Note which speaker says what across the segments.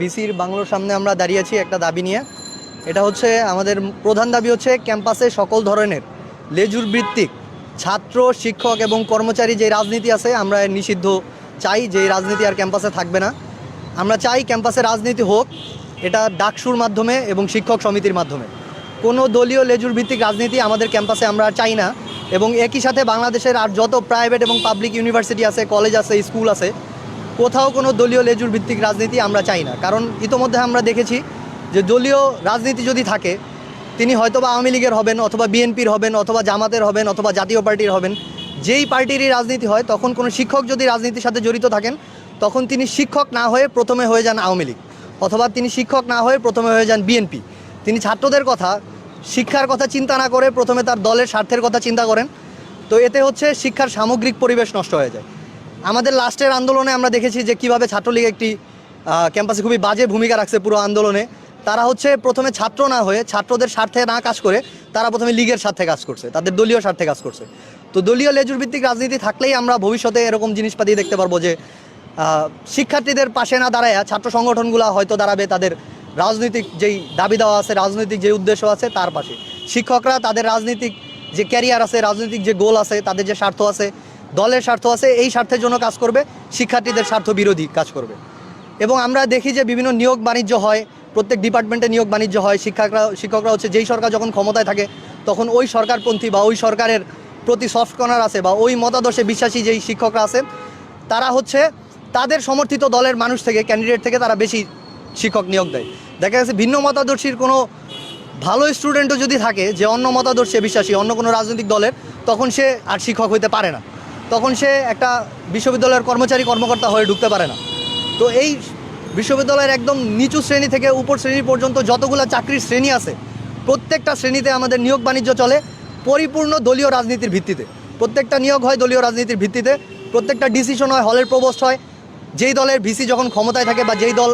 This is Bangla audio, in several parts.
Speaker 1: বিসির বাংলোর সামনে আমরা দাঁড়িয়েছি একটা দাবি নিয়ে। এটা হচ্ছে, আমাদের প্রধান দাবি হচ্ছে, ক্যাম্পাসে সকল ধরনের লেজুর ভিত্তিক ছাত্র, শিক্ষক এবং কর্মচারী যে রাজনীতি আছে, আমরা নিষিদ্ধ চাই যে রাজনীতি আর ক্যাম্পাসে থাকবে না। আমরা চাই ক্যাম্পাসে রাজনীতি হোক, এটা ডাকসুর মাধ্যমে এবং শিক্ষক সমিতির মাধ্যমে। কোনো দলীয় লেজুর ভিত্তিক রাজনীতি আমাদের ক্যাম্পাসে আমরা চাই না এবং একই সাথে বাংলাদেশের আর যত প্রাইভেট এবং পাবলিক ইউনিভার্সিটি আছে কলেজ আছে স্কুল আছে কোথাও কোনো দলীয় লেজুর ভিত্তিক রাজনীতি আমরা চাই না। কারণ ইতোমধ্যে আমরা দেখেছি যে দলীয় রাজনীতি যদি থাকে, তিনি হয়তো বা আওয়ামী লীগের হবেন অথবা বিএনপির হবেন অথবা জামাতের হবেন অথবা জাতীয় পার্টির হবেন। যেই পার্টিরই রাজনীতি হয়, তখন কোনো শিক্ষক যদি রাজনীতির সাথে জড়িত থাকেন, তখন তিনি শিক্ষক না হয়ে প্রথমে হয়ে যান আওয়ামী লীগ। অথবা তিনি শিক্ষক না হয়ে প্রথমে হয়ে যান বিএনপি। তিনি ছাত্রদের কথা, শিক্ষার কথা চিন্তা না করে প্রথমে তার দলের স্বার্থের কথা চিন্তা করেন। তো এতে হচ্ছে শিক্ষার সামগ্রিক পরিবেশ নষ্ট হয়ে যায়। আমাদের লাস্টের আন্দোলনে আমরা দেখেছি যে কীভাবে ছাত্রলীগ একটি ক্যাম্পাসে খুবই বাজে ভূমিকা রাখছে পুরো আন্দোলনে। তারা হচ্ছে প্রথমে ছাত্র না হয়ে ছাত্রদের স্বার্থে না কাজ করে তারা প্রথমে লীগের স্বার্থে কাজ করছে, তাদের দলীয় স্বার্থে কাজ করছে। তো দলীয় লেজুর ভিত্তিক রাজনীতি থাকলেই আমরা ভবিষ্যতে এরকম জিনিসপাতি দেখতে পারব যে শিক্ষার্থীদের পাশে না দাঁড়ায় ছাত্র সংগঠনগুলো হয়তো দাঁড়াবে তাদের রাজনৈতিক যেই দাবি দেওয়া আছে, রাজনৈতিক যে উদ্দেশ্য আছে তার পাশে। শিক্ষকরা তাদের রাজনৈতিক যে ক্যারিয়ার আছে, রাজনৈতিক যে গোল আছে, তাদের যে স্বার্থ আছে দলের স্বার্থ আছে, এই স্বার্থের জন্য কাজ করবে, শিক্ষার্থীদের স্বার্থ বিরোধী কাজ করবে। এবং আমরা দেখি যে বিভিন্ন নিয়োগ বাণিজ্য হয়, প্রত্যেক ডিপার্টমেন্টে নিয়োগ বাণিজ্য হয়, শিক্ষকরা শিক্ষকরা হচ্ছে যেই সরকার যখন ক্ষমতায় থাকে, তখন ওই সরকারপন্থী বা ওই সরকারের প্রতি সফট কর্নার আছে বা ওই মতাদর্শে বিশ্বাসী যেই শিক্ষকরা আছে, তারা হচ্ছে তাদের সমর্থিত দলের মানুষ থেকে ক্যান্ডিডেট থেকে তারা বেশি শিক্ষক নিয়োগ দেয়। দেখা গেছে ভিন্ন মতাদর্শীর কোনো ভালো স্টুডেন্টও যদি থাকে, যে অন্য মতাদর্শে বিশ্বাসী, অন্য কোনো রাজনৈতিক দলের, তখন সে আর শিক্ষক হইতে পারে না। তখন সে একটা বিশ্ববিদ্যালয়ের কর্মচারী কর্মকর্তা হয়ে ঢুকতে পারে না। তো এই বিশ্ববিদ্যালয়ের একদম নিচু শ্রেণি থেকে উপর শ্রেণি পর্যন্ত যতগুলো চাকরির শ্রেণি আছে, প্রত্যেকটা শ্রেণীতে আমাদের নিয়োগ বাণিজ্য চলে পরিপূর্ণ দলীয় রাজনীতির ভিত্তিতে। প্রত্যেকটা নিয়োগ হয় দলীয় রাজনীতির ভিত্তিতে, প্রত্যেকটা ডিসিশন হয় হলের প্রবোস্ট হয়। যেই দলের ভিসি যখন ক্ষমতায় থাকে বা যেই দল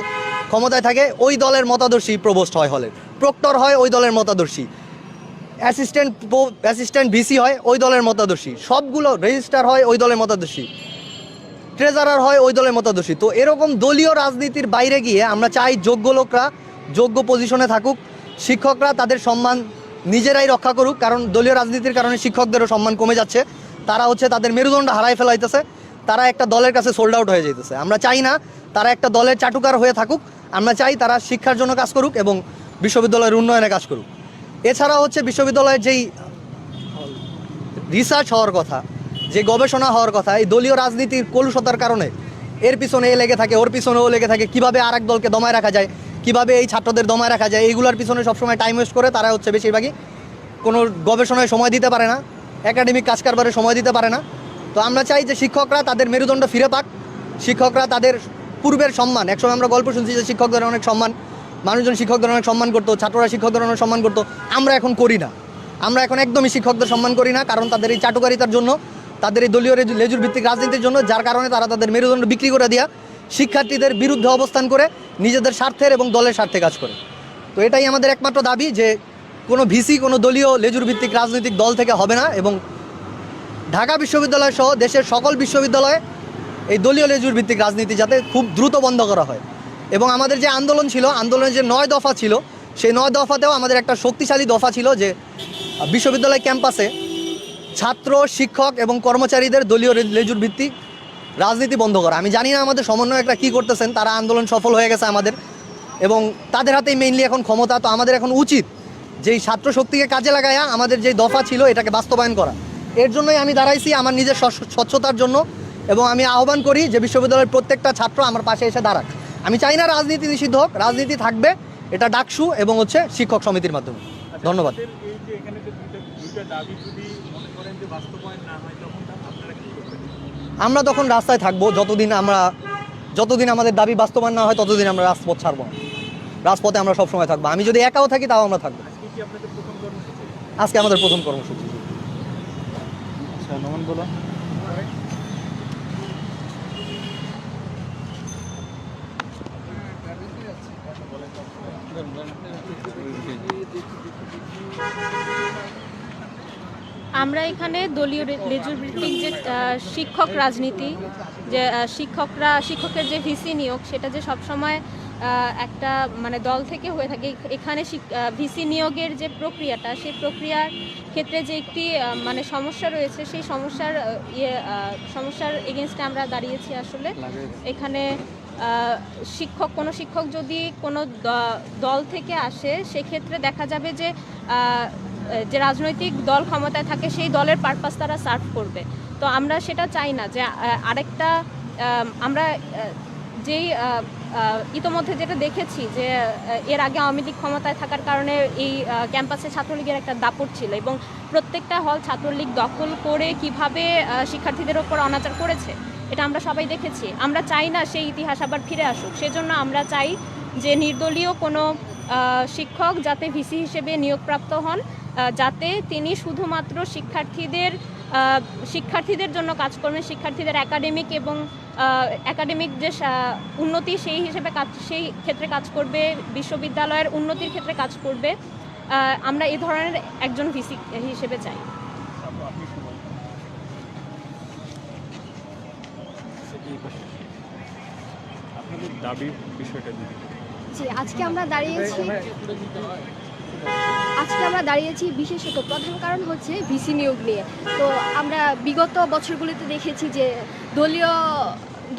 Speaker 1: ক্ষমতায় থাকে, ওই দলের মতাদর্শী প্রবোস্ট হয় হলের। প্রক্টর হয় ওই দলের মতাদর্শী। অ্যাসিস্ট্যান্ট অ্যাসিস্ট্যান্ট ভিসি হয় ওই দলের মতাদর্শী। সবগুলো রেজিস্টার হয় ওই দলের মতাদর্শী। ট্রেজারার হয় ওই দলের মতাদর্শী। তো এরকম দলীয় রাজনীতির বাইরে গিয়ে আমরা চাই যোগ্য লোকরা যোগ্য পজিশনে থাকুক, শিক্ষকরা তাদের সম্মান নিজেরাই রক্ষা করুক, কারণ দলীয় রাজনীতির কারণে শিক্ষকদেরও সম্মান কমে যাচ্ছে। তারা হচ্ছে তাদের মেরুদণ্ড হারাই ফেলাইতেছে। তারা একটা দলের কাছে সোল্ড আউট হয়ে যেতেছে আমরা চাই না তারা একটা দলের চাটুকার হয়ে থাকুক। আমরা চাই তারা শিক্ষার জন্য কাজ করুক এবং বিশ্ববিদ্যালয়ের উন্নয়নে কাজ করুক। এছাড়া হচ্ছে বিশ্ববিদ্যালয়ের যেই রিসার্চ হওয়ার কথা, যে গবেষণা হওয়ার কথা, এই দলীয় রাজনীতির কলুষতার কারণে এর পিছনে এ লেগে থাকে, ওর পিছনে ও লেগে থাকে, কীভাবে আর এক দলকে দমায় রাখা যায়, কীভাবে এই ছাত্রদের দমায় রাখা যায়, এইগুলোর পিছনে সবসময় টাইম ওয়েস্ট করে তারা হচ্ছে বেশিরভাগই কোনো গবেষণায় সময় দিতে পারে না একাডেমিক কাজ কারবারে সময় দিতে পারে না। তো আমরা চাই যে শিক্ষকরা তাদের মেরুদণ্ড ফিরে পাক, শিক্ষকরা তাদের পূর্বের সম্মান, একসময় আমরা গল্প শুনছি যে শিক্ষকদের অনেক সম্মান মানুষজন শিক্ষকদের অনেক সম্মান করতো, ছাত্ররা শিক্ষকদের অনেক সম্মান করতো। আমরা এখন করি না। আমরা এখন একদমই শিক্ষকদের সম্মান করি না, কারণ তাদের এই চাটুকারিতার জন্য, তাদের এই দলীয় লেজু- লেজুর ভিত্তিক রাজনীতির জন্য, যার কারণে তারা তাদের মেরুদণ্ড বিক্রি করে দেওয়া শিক্ষার্থীদের বিরুদ্ধে অবস্থান করে, নিজেদের স্বার্থের এবং দলের স্বার্থে কাজ করে। তো এটাই আমাদের একমাত্র দাবি যে, কোনো ভিসি, কোনো দলীয় লেজুর ভিত্তিক রাজনৈতিক দল থেকে হবে না এবং ঢাকা বিশ্ববিদ্যালয় সহ দেশের সকল বিশ্ববিদ্যালয়ে এই দলীয় লেজুর ভিত্তিক রাজনীতি যাতে খুব দ্রুত বন্ধ করা হয়। এবং আমাদের যে আন্দোলন ছিল, আন্দোলনের যে নয় দফা ছিল, সেই নয় দফাতেও আমাদের একটা শক্তিশালী দফা ছিল যে বিশ্ববিদ্যালয় ক্যাম্পাসে ছাত্র, শিক্ষক এবং কর্মচারীদের দলীয় লেজুর ভিত্তিক রাজনীতি বন্ধ করা। আমি জানি না আমাদের সমন্বয়করা কী করতেছেন, তারা আন্দোলন সফল হয়ে গেছে আমাদের এবং তাদের হাতেই মেইনলি এখন ক্ষমতা, তো আমাদের এখন উচিত যেই ছাত্র শক্তিকে কাজে লাগায়া আমাদের যে দফা ছিল, এটাকে বাস্তবায়ন করা। এর জন্যই আমি দাঁড়াইছি আমার নিজের স্বচ্ছতার জন্য এবং আমি আহ্বান করি যে বিশ্ববিদ্যালয়ের প্রত্যেকটা ছাত্র আমার পাশে এসে দাঁড়াক। আমি চাই না রাজনীতি নিষিদ্ধ হোক রাজনীতি থাকবে। এটা ডাকসু এবং হচ্ছে শিক্ষক সমিতির মাধ্যমে। ধন্যবাদ।
Speaker 2: আপনাদের এই যে এখানে যে দুইটা দুইটা দাবি যদি মনে করেন যে বাস্তবায়ন না হয় তখন তা আপনারা কি করবেন?
Speaker 1: আমরা তখন রাস্তায় থাকব যতদিন আমরা যতদিন আমাদের দাবি বাস্তবায়ন না হয় ততদিন আমরা রাজপথ ছাড়বো। না রাজপথে আমরা সবসময় থাকব। আমি যদি একাও থাকি তাও আমরা থাকব।
Speaker 2: আজকে কি আপনাদের প্রথম কর্মসূচি?
Speaker 1: আজকে আমাদের প্রথম কর্মসূচি।
Speaker 2: আচ্ছা নমন বলো
Speaker 3: আমরা এখানে দলীয় রে- যে শিক্ষক রাজনীতি যে শিক্ষকরা শিক্ষকের যে ভিসি নিয়োগ সেটা যে সবসময় একটা মানে দল থেকে হয়ে থাকে। এখানে ভিসি নিয়োগের যে প্রক্রিয়াটা সেই প্রক্রিয়ার ক্ষেত্রে যে একটি মানে সমস্যা রয়েছে সেই সমস্যার ইয়ে সমস্যার এগেনস্টে আমরা দাঁড়িয়েছি আসলে। এখানে শিক্ষক, কোনো শিক্ষক যদি কোনো দল থেকে আসে, সেক্ষেত্রে দেখা যাবে যে যে রাজনৈতিক দল ক্ষমতায় থাকে, সেই দলের পারপাস তারা সার্ভ করবে। তো আমরা সেটা চাই না যে আরেকটা আমরা যেই ইতোমধ্যে যেটা দেখেছি যে এর আগে আওয়ামী লীগ ক্ষমতায় থাকার কারণে এই ক্যাম্পাসে ছাত্রলীগের একটা দাপট ছিল এবং প্রত্যেকটা হল ছাত্রলীগ দখল করে কীভাবে শিক্ষার্থীদের ওপর অনাচার করেছে? এটা আমরা সবাই দেখেছি। আমরা চাই না সেই ইতিহাস আবার ফিরে আসুক। সেজন্য আমরা চাই যে নির্দলীয় কোনো শিক্ষক যাতে ভিসি হিসেবে নিয়োগপ্রাপ্ত হন যাতে তিনি শুধুমাত্র শিক্ষার্থীদের শিক্ষার্থীদের জন্য কাজ করবেন, শিক্ষার্থীদের একাডেমিক এবং একাডেমিক যে উন্নতি সেই হিসেবে কাজ, সেই ক্ষেত্রে কাজ করবে, বিশ্ববিদ্যালয়ের উন্নতির ক্ষেত্রে কাজ করবে আমরা এ ধরনের একজন ভিসি হিসেবে চাই
Speaker 2: আপনি কি বলেন আপনাদের দাবির বিষয়টা
Speaker 4: জি, আজকে আমরা দাঁড়িয়েছি আজকে আমরা দাঁড়িয়েছি বিশেষত প্রধান কারণ হচ্ছে ভিসি নিয়োগ নিয়ে। তো আমরা বিগত বছরগুলিতে দেখেছি যে দলীয়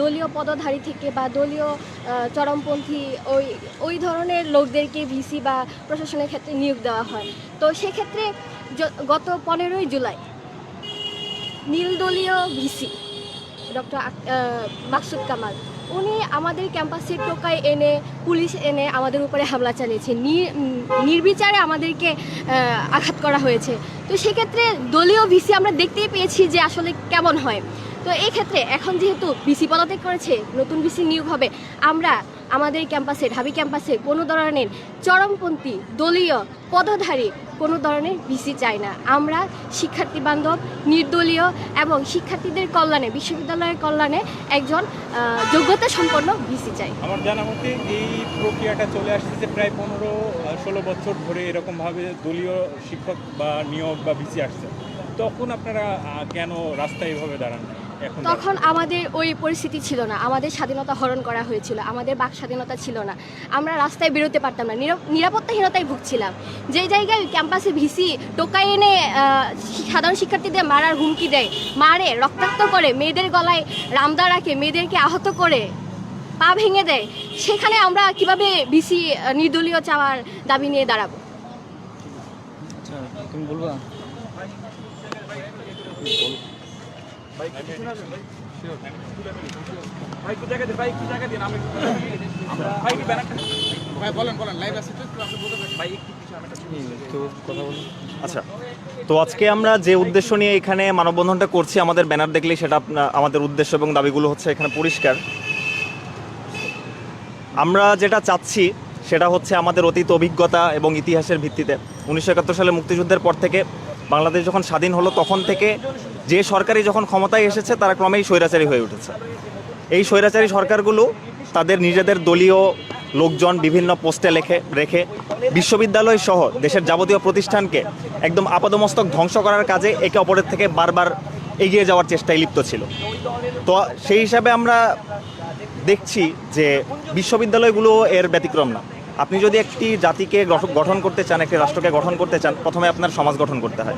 Speaker 4: দলীয় পদধারী থেকে বা দলীয় চরমপন্থী ওই ওই ধরনের লোকদেরকে ভিসি বা প্রশাসনের ক্ষেত্রে নিয়োগ দেওয়া হয়। তো সেক্ষেত্রে গত পনেরোই জুলাই নীলদলীয় ভিসি, ডক্টর মাকসুদ কামাল উনি আমাদের ক্যাম্পাসে টোকায় এনে, পুলিশ এনে আমাদের উপরে হামলা চালিয়েছে। নির্বিচারে আমাদেরকে আঘাত করা হয়েছে। তো সেক্ষেত্রে দলীয় ভিসি আমরা দেখতেই পেয়েছি যে আসলে কেমন হয়। তো এই ক্ষেত্রে এখন যেহেতু ভিসি পদত্যাগ করেছে, নতুন ভিসি নিয়োগ হবে, আমরা আমাদের ক্যাম্পাসে, ঢাবি ক্যাম্পাসে কোনো ধরনের চরমপন্থী, দলীয় পদধারী কোনো ধরনের ভিসি চাই না। আমরা শিক্ষার্থী বান্ধব, নির্দলীয় এবং শিক্ষার্থীদের কল্যাণে, বিশ্ববিদ্যালয়ের কল্যাণে একজন যোগ্যতা সম্পন্ন ভিসি চাই।
Speaker 2: আমার জানা মতে এই প্রক্রিয়াটা চলে আসতেছে প্রায় পনেরো ষোলো বছর ধরে এরকমভাবে দলীয় শিক্ষক বা নিয়োগ বা ভিসি আসছে। তখন আপনারা কেন রাস্তায় এভাবে দাঁড়ান?
Speaker 4: তখন আমাদের ওই পরিস্থিতি ছিল না। আমাদের স্বাধীনতা হরণ করা হয়েছিল। আমাদের বাক স্বাধীনতা ছিল না। আমরা রাস্তায় বেরোতে পারতাম না। নিরা- নিরাপত্তাহীনতায় ভুগছিলাম। যেই জায়গায় ক্যাম্পাসে ভিসি টোকাই এনে সাধারণ শিক্ষার্থীদের মারার হুমকি দেয় মারে রক্তাক্ত করে মেয়েদের গলায় রামদা রাখে মেয়েদেরকে আহত করে পা ভেঙে দেয় সেখানে আমরা কীভাবে ভিসি নির্দলীয় চাওয়ার দাবি নিয়ে দাঁড়াবো?
Speaker 1: তুমি বলবা?
Speaker 5: আচ্ছা তো আজকে আমরা যে উদ্দেশ্য নিয়ে এখানে মানববন্ধনটা করছি আমাদের ব্যানার দেখলেই সেটা আমাদের উদ্দেশ্য এবং দাবিগুলো হচ্ছে এখানে পরিষ্কার। আমরা যেটা চাচ্ছি সেটা হচ্ছে আমাদের অতীত অভিজ্ঞতা এবং ইতিহাসের ভিত্তিতে। উনিশশো একাত্তর সালে মুক্তিযুদ্ধের পর থেকে বাংলাদেশ যখন স্বাধীন হলো তখন থেকে যে সরকারি যখন ক্ষমতায় এসেছে, তারা ক্রমেই স্বৈরাচারী হয়ে উঠেছে। এই স্বৈরাচারী সরকারগুলো তাদের নিজেদের দলীয় লোকজন বিভিন্ন পোস্টে লেখে, রেখে বিশ্ববিদ্যালয় সহ দেশের যাবতীয় প্রতিষ্ঠানকে একদম আপাদমস্তক ধ্বংস করার কাজে একে অপরের থেকে বারবার এগিয়ে যাওয়ার চেষ্টায় লিপ্ত ছিল। তো সেই হিসাবে আমরা দেখছি যে বিশ্ববিদ্যালয়গুলো এর ব্যতিক্রম না। আপনি যদি একটি জাতিকে গঠ- গঠন করতে চান, একটি রাষ্ট্রকে গঠন করতে চান, প্রথমে আপনার সমাজ গঠন করতে হয়।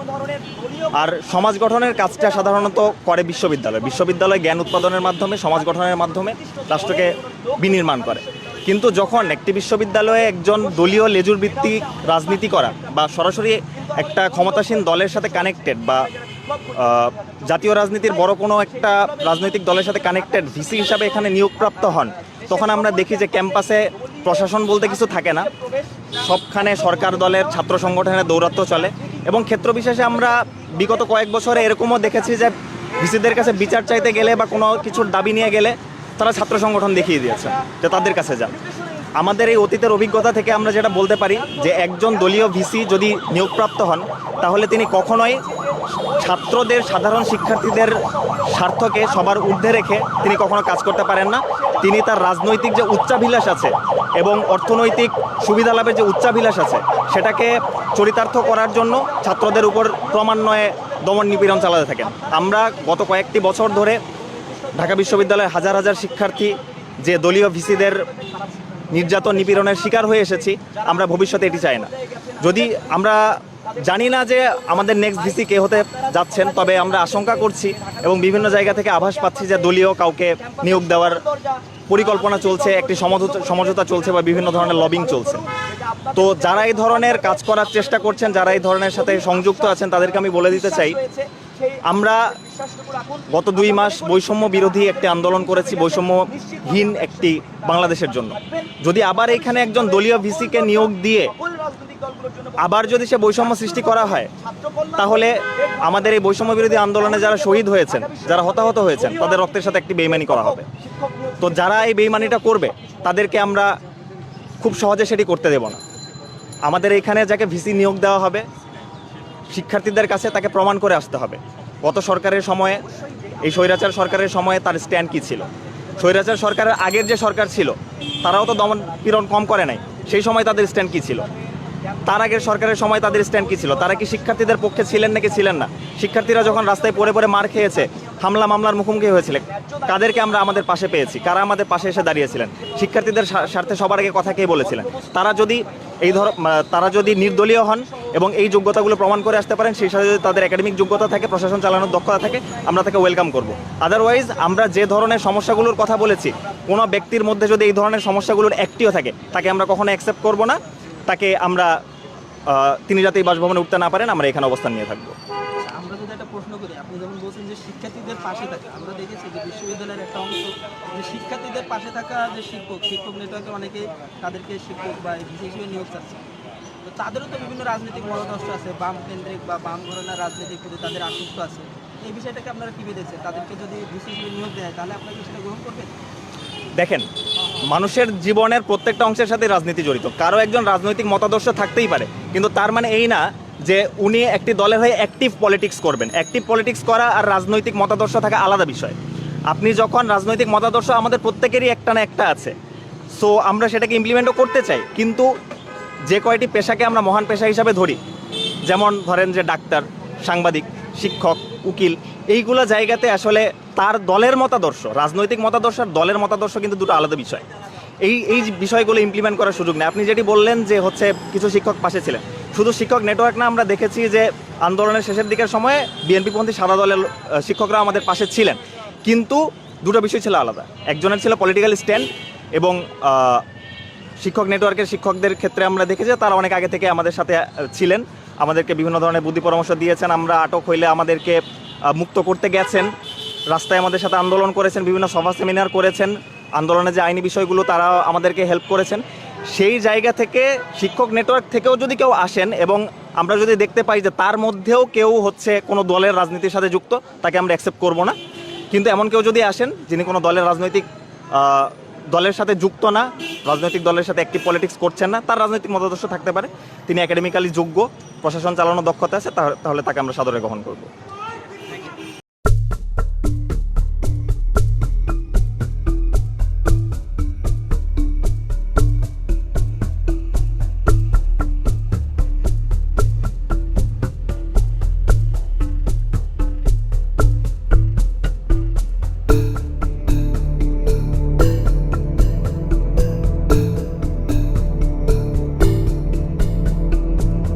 Speaker 5: আর সমাজ গঠনের কাজটা সাধারণত করে বিশ্ববিদ্যালয়। বিশ্ববিদ্যালয় জ্ঞান উৎপাদনের মাধ্যমে, সমাজ গঠনের মাধ্যমে রাষ্ট্রকে বিনির্মাণ করে। কিন্তু যখন একটি বিশ্ববিদ্যালয়ে একজন দলীয় লেজুর ভিত্তিক রাজনীতি করা বা সরাসরি একটা ক্ষমতাসীন দলের সাথে কানেক্টেড বা জাতীয় রাজনীতির বড় কোনো একটা রাজনৈতিক দলের সাথে কানেক্টেড ভিসি হিসাবে এখানে নিয়োগপ্রাপ্ত হন, তখন আমরা দেখি যে ক্যাম্পাসে প্রশাসন বলতে কিছু থাকে না। সবখানে সরকার দলের ছাত্র সংগঠনের দৌরাত্ম্য চলে এবং ক্ষেত্র বিশেষে আমরা বিগত কয়েক বছরে এরকমও দেখেছি যে ভিসিদের কাছে বিচার চাইতে গেলে বা কোনো কিছুর দাবি নিয়ে গেলে তারা ছাত্র সংগঠন দেখিয়ে দিয়েছে যে তাদের কাছে যান। আমাদের এই অতীতের অভিজ্ঞতা থেকে আমরা যেটা বলতে পারি যে একজন দলীয় ভিসি যদি নিয়োগপ্রাপ্ত হন, তাহলে তিনি কখনোই ছাত্রদের সাধারণ শিক্ষার্থীদের স্বার্থকে সবার ঊর্ধ্বে রেখে তিনি কখনো কাজ করতে পারেন না। তিনি তার রাজনৈতিক যে উচ্চাভিলাষ আছে এবং অর্থনৈতিক সুবিধা লাভের যে উচ্চাভিলাষ আছে, সেটাকে চরিতার্থ করার জন্য ছাত্রদের উপর ক্রমান্বয়ে দমন নিপীড়ন চালাতে থাকেন। আমরা গত কয়েকটি বছর ধরে ঢাকা বিশ্ববিদ্যালয়ের হাজার হাজার শিক্ষার্থী, যে দলীয় ভিসিদের নির্যাতন নিপীড়নের শিকার হয়ে এসেছি, আমরা ভবিষ্যতে এটি চাই না। যদি আমরা জানি না যে আমাদের নেক্সট ভিসি কে হতে যাচ্ছেন, তবে আমরা আশঙ্কা করছি এবং বিভিন্ন জায়গা থেকে আভাস পাচ্ছি যে দলীয় কাউকে নিয়োগ দেওয়ার পরিকল্পনা চলছে, একটি সমঝোতা চলছে বা বিভিন্ন ধরনের লবিং চলছে। তো যারা এই ধরনের কাজ করার চেষ্টা করছেন, যারা এই ধরনের সাথে সংযুক্ত আছেন, তাদেরকে আমি বলে দিতে চাই, আমরা গত দুই মাস বৈষম্য বিরোধী একটি আন্দোলন করেছি, বৈষম্যহীন একটি বাংলাদেশের জন্য। যদি আবার এখানে একজন দলীয় ভিসিকে নিয়োগ দিয়ে আবার যদি সে বৈষম্য সৃষ্টি করা হয়, তাহলে আমাদের এই বৈষম্য বিরোধী আন্দোলনে যারা শহীদ হয়েছেন, যারা হতাহত হয়েছেন, তাদের রক্তের সাথে একটি বেইমানি করা হবে। তো যারা এই বেইমানিটা করবে, তাদেরকে আমরা খুব সহজে সেটি করতে দেব না। আমাদের এখানে যাকে ভিসি নিয়োগ দেওয়া হবে, শিক্ষার্থীদের কাছে তাকে প্রমাণ করে আসতে হবে। গত সরকারের সময়ে, এই স্বৈরাচার সরকারের সময়ে তার স্ট্যান্ড কী ছিল? স্বৈরাচার সরকারের আগের যে সরকার ছিল, তারাও তো দমন পীড়ন কম করে নাই, সেই সময় তাদের স্ট্যান্ড কী ছিল? তার আগের সরকারের সময় তাদের স্ট্যান্ড কী ছিল? তারা কি শিক্ষার্থীদের পক্ষে ছিলেন নাকি ছিলেন না? শিক্ষার্থীরা যখন রাস্তায় পড়ে পড়ে মার খেয়েছে, হামলা মামলার মুখোমুখি হয়েছিলেন কাদেরকে আমরা আমাদের পাশে পেয়েছি? কারা আমাদের পাশে এসে দাঁড়িয়েছিলেন? শিক্ষার্থীদের স্বার্থে সবার আগে কথা কে বলেছিলেন? তারা যদি এই ধর তারা যদি নির্দলীয় হন এবং এই যোগ্যতাগুলো প্রমাণ করে আসতে পারেন, সেই সাথে যদি তাদের একাডেমিক যোগ্যতা থাকে, প্রশাসন চালানোর দক্ষতা থাকে, আমরা তাকে ওয়েলকাম করব। আদারওয়াইজ আমরা যে ধরনের সমস্যাগুলোর কথা বলেছি, কোনো ব্যক্তির মধ্যে যদি এই ধরনের সমস্যাগুলোর একটিও থাকে, তাকে আমরা কখনো অ্যাকসেপ্ট করব না। তাকে আমরা তিনি যাতে এই বাসভবনে উঠতে না পারেন আমরা এখানে অবস্থান নিয়ে থাকব।
Speaker 6: আচ্ছা, আমরা যদি একটা প্রশ্ন করি আপনি যেমন বলছেন যে শিক্ষার্থীদের পাশে থাকা আমরা দেখেছি যে বিশ্ববিদ্যালয়ের একটা অংশ যে শিক্ষার্থীদের পাশে থাকা যে শিক্ষক শিক্ষক অনেকে তাদেরকে শিক্ষক বা ভিসি হিসেবে নিয়োগ চাচ্ছে। তো তাদেরও তো বিভিন্ন রাজনৈতিক মতাদর্শ আছে বাম কেন্দ্রিক বা বাম ঘরানার রাজনীতির প্রতি তাদের আসক্ত আছে। এই বিষয়টাকে আপনারা কী দেখছেন তাদেরকে যদি হিসেবে নিয়োগ দেয় তাহলে আপনারা কি সেটা গ্রহণ করবেন?
Speaker 5: দেখেন মানুষের জীবনের প্রত্যেকটা অংশের সাথে রাজনীতি জড়িত। কারও একজন রাজনৈতিক মতাদর্শ থাকতেই পারে, কিন্তু তার মানে এই না যে উনি একটি দলের হয়ে অ্যাক্টিভ পলিটিক্স করবেন। অ্যাক্টিভ পলিটিক্স করা আর রাজনৈতিক মতাদর্শ থাকা আলাদা বিষয়। আপনি যখন রাজনৈতিক মতাদর্শ আমাদের প্রত্যেকেরই একটা না একটা আছে সো আমরা সেটাকে ইমপ্লিমেন্টও করতে চাই। কিন্তু যে কয়টি পেশাকে আমরা মহান পেশা হিসাবে ধরি, যেমন ধরেন যে ডাক্তার, সাংবাদিক, শিক্ষক, উকিল এইগুলো জায়গাতে আসলে তার দলের মতাদর্শ, রাজনৈতিক মতাদর্শ আর দলের মতাদর্শ কিন্তু দুটো আলাদা বিষয়। এই এই বিষয়গুলো ইমপ্লিমেন্ট করার সুযোগ নেই। আপনি যেটি বললেন যে হচ্ছে কিছু শিক্ষক পাশে ছিলেন, শুধু শিক্ষক নেটওয়ার্ক না, আমরা দেখেছি যে আন্দোলনের শেষের দিকের সময়ে বিএনপিপন্থী সাদা দলের শিক্ষকরা আমাদের পাশে ছিলেন। কিন্তু দুটো বিষয় ছিল আলাদা। একজনের ছিল পলিটিক্যাল স্ট্যান্ড এবং শিক্ষক নেটওয়ার্কের শিক্ষকদের ক্ষেত্রে আমরা দেখেছি তারা অনেক আগে থেকে আমাদের সাথে ছিলেন। আমাদেরকে বিভিন্ন ধরনের বুদ্ধি পরামর্শ দিয়েছেন। আমরা আটক হইলে আমাদেরকে মুক্ত করতে গেছেন। রাস্তায় আমাদের সাথে আন্দোলন করেছেন, বিভিন্ন সভা সেমিনার করেছেন। আন্দোলনের যে আইনি বিষয়গুলো তারা আমাদেরকে হেল্প করেছেন। সেই জায়গা থেকে শিক্ষক নেটওয়ার্ক থেকেও যদি কেউ আসেন এবং আমরা যদি দেখতে পাই যে তার মধ্যেও কেউ হচ্ছে কোনো দলের রাজনীতির সাথে যুক্ত, তাকে আমরা অ্যাকসেপ্ট করব না। কিন্তু এমন কেউ যদি আসেন, যিনি কোনো দলের রাজনৈতিক দলের সাথে যুক্ত না, রাজনৈতিক দলের সাথে একটি পলিটিক্স করছেন না, তার রাজনৈতিক মতাদর্শ থাকতে পারে। তিনি একাডেমিক্যালি যোগ্য, প্রশাসন চালানোর দক্ষতা আছে, তাহলে তাকে আমরা সাদরে গ্রহণ করব।